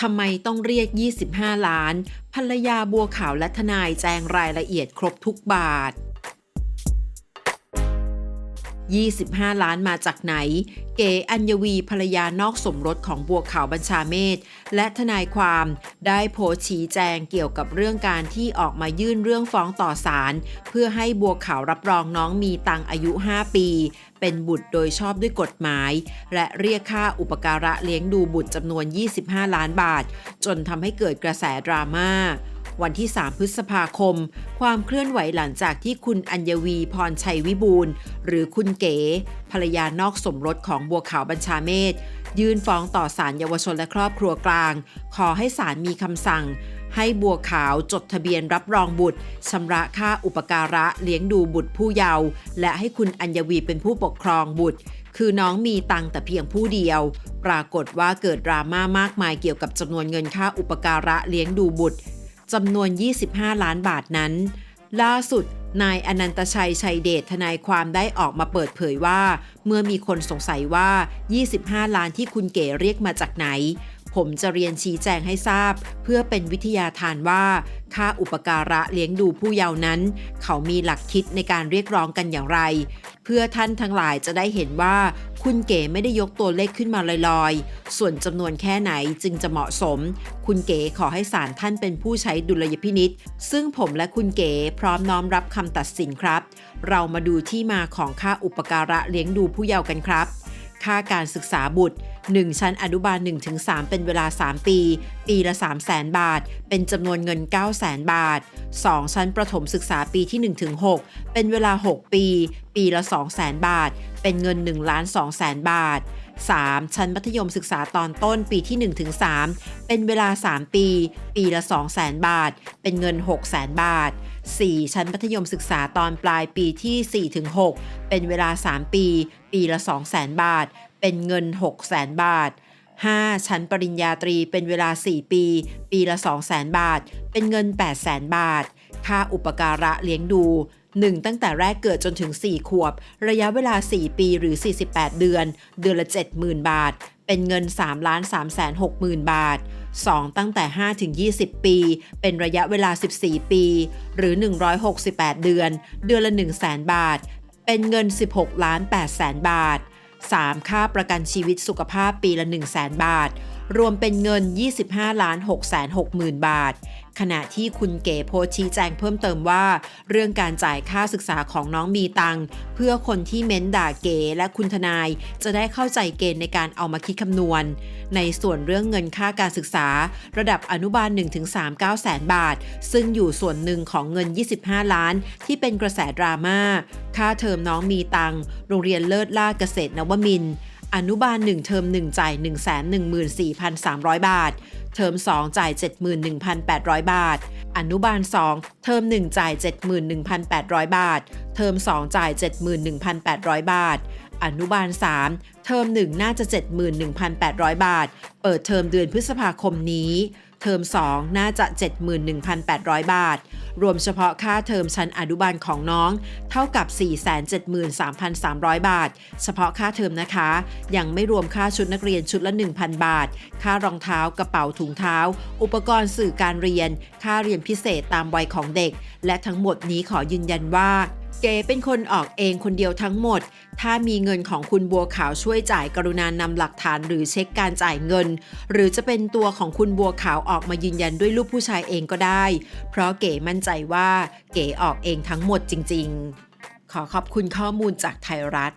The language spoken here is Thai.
ทำไมต้องเรียก 25 ล้าน ภรรยาบัวขาวและทนายแจงรายละเอียดครบทุกบาท 25 ล้านมาจากไหน เก๋อัญวีภรรยานอกสมรสของบัวขาวบัญชาเมธและทนายความได้โพสชี้แจงเกี่ยวกับเรื่องการที่ออกมายื่นเรื่องฟ้องต่อศาลเพื่อให้บัวขาวรับรองน้องมีตังอายุ 5 ปี เป็นบุตรโดยชอบด้วยกฎหมาย และเรียกค่าอุปการะเลี้ยงดูบุตรจำนวน 25 ล้านบาท จนทำให้เกิดกระแสดราม่า วันที่ 3 พฤษภาคม ความเคลื่อนไหวหลังจากที่คุณอัญวีพรชัยวิบูลหรือคุณเก๋ ภรรยานอกสมรสของบัวขาวบัญชาเมธยื่นฟ้องต่อศาลเยาวชนและครอบครัวกลาง ขอให้ศาลมีคำสั่ง ให้บัวขาวจดทะเบียนรับรองบุตรชำระค่าอุปการะเลี้ยงดูบุตรผู้เยาว์และให้คุณอัญวีเป็นผู้ปกครองบุตรคือน้องมีตังแต่เพียงผู้เดียว ปรากฏว่าเกิดดราม่ามากมายเกี่ยวกับจำนวนเงินค่าอุปการะเลี้ยงดูบุตร จำนวน 25 ล้านบาทนั้น ล่าสุด นายอนันตชัยชัยเดชทนายความได้ออกมาเปิดเผยว่า เมื่อมีคนสงสัยว่า 25 ล้านที่คุณเก๋เรียกมาจากไหน ผมจะเรียนชี้แจงให้ทราบ เพื่อเป็นวิทยาทานว่า ค่าอุปการะเลี้ยงดูผู้เยาว์นั้น เขามีหลักคิดในการเรียกร้องกันอย่างไร พื่อท่านทั้งหลายจะได้เห็นว่าคุณเก๋ไม่ได้ยกตัวเลขขึ้นมาลอยๆ ส่วนจำนวนแค่ไหนจึงจะเหมาะสม คุณเก๋ขอให้ศาลท่านเป็นผู้ใช้ดุลยพินิษซึ่งผมและคุณเก๋พร้อมน้อมรับคำตัดสินครับ เรามาดูที่มาของค่าอุปการะเลี้ยงดูผู้เยาว์กันครับ ค่าการศึกษาบุตร 1 ชั้นอนุบาล 1-3 เป็นเวลา 3 ปี ปีละ 3 0 0แสนบาท เป็นจำนวนเงิน 9 0 0แสนบาท 2 ชั้นประถมศึกษาปีที่ 1-6 เป็นเวลา 6 ปี ปีละ 2 0 0แสนบาท เป็นเงิน1ล้าน2แสนบาท 3. ชั้นมัธยมศึกษาตอนต้นปีที่ 1-3 เป็นเวลา 3 ปี ปีละ 2 0 0แสนบาท เป็นเงิน 6 0แสนบาท 4. ชั้นมัธยมศึกษาตอนปลายปีที่ 4-6 เป็นเวลา 3 ปี ปีละ 2 0 0แสนบาท เป็นเงิน 6 0แสนบาท 5. ชั้นปริญญาตรีเป็นเวลา 4 ปี ปีละ 2 0 0แสนบาท เป็นเงิน 8 0 0แสนบาท ค่าอุปการะเลี้ยงดู 1 ตั้งแต่แรกเกิดจนถึง 4 ขวบ ระยะเวลา 4 ปีหรือ 48 เดือน เดือนละ 70,000 บาท เป็นเงิน3 3 6 0 0 0 0 บาท 2 ตั้งแต่ 5 ถึง 20 ปี เป็นระยะเวลา 14 ปี หรือ 168 เดือน เดือนละ 1 0 0 0 0 0 บาท เป็นเงิน 16 ล้าน8แสนบาท 3. ค่าประกันชีวิตสุขภาพปีละ 1 0 0 0 0แสนบาท รวมเป็นเงิน 25ล้าน6แสน6หมื่นบาท ขณะที่คุณเก๋โพสชี้แจงเพิ่มเติมว่า เรื่องการจ่ายค่าศึกษาของน้องมีตัง เพื่อคนที่เม้นด่าเก๋และคุณทนาย จะได้เข้าใจเกณฑ์ในการเอามาคิดคำนวณ ในส่วนเรื่องเงินค่าการศึกษา ระดับอนุบาล 1-3 9แสนบาท ซึ่งอยู่ส่วนหนึ่งของเงิน 25 ล้าน ที่เป็นกระแสดราม่าค่าเทอมน้องมีตังโรงเรียนเลิศล่าเกษตรนวมินทร์ อนุบาล 1 เทอม 1 จ่าย 114,300 บาท เทอม 2 จ่าย 71,800 บาท อนุบาล 2 เทอม 1 จ่าย 71,800 บาท เทอม 2 จ่าย 71,800 บาท อนุบาล 3 เทอม 1 น่าจะ 71,800 บาท เปิดเทอมเดือนพฤษภาคมนี้ เทอม 2 น่าจะ 71,800 บาท รวมเฉพาะค่าเทอมชั้นอนุบาลของน้อง เท่ากับ 473,300 บาท เฉพาะค่าเทอมนะคะ ยังไม่รวมค่าชุดนักเรียนชุดละ 1,000 บาท ค่ารองเท้ากระเป๋าถุงเท้า อุปกรณ์สื่อการเรียน ค่าเรียนพิเศษตามวัยของเด็ก และทั้งหมดนี้ขอยืนยันว่า เก๋เป็นคนออกเองคนเดียวทั้งหมด ถ้ามีเงินของคุณบัวขาวช่วยจ่ายกรุณานำหลักฐานหรือเช็คการจ่ายเงิน หรือจะเป็นตัวของคุณบัวขาวออกมายืนยันด้วยรูปผู้ชายเองก็ได้ เพราะเก๋มั่นใจว่าเก๋ออกเองทั้งหมดจริง ๆ ขอขอบคุณข้อมูลจากไทยรัฐ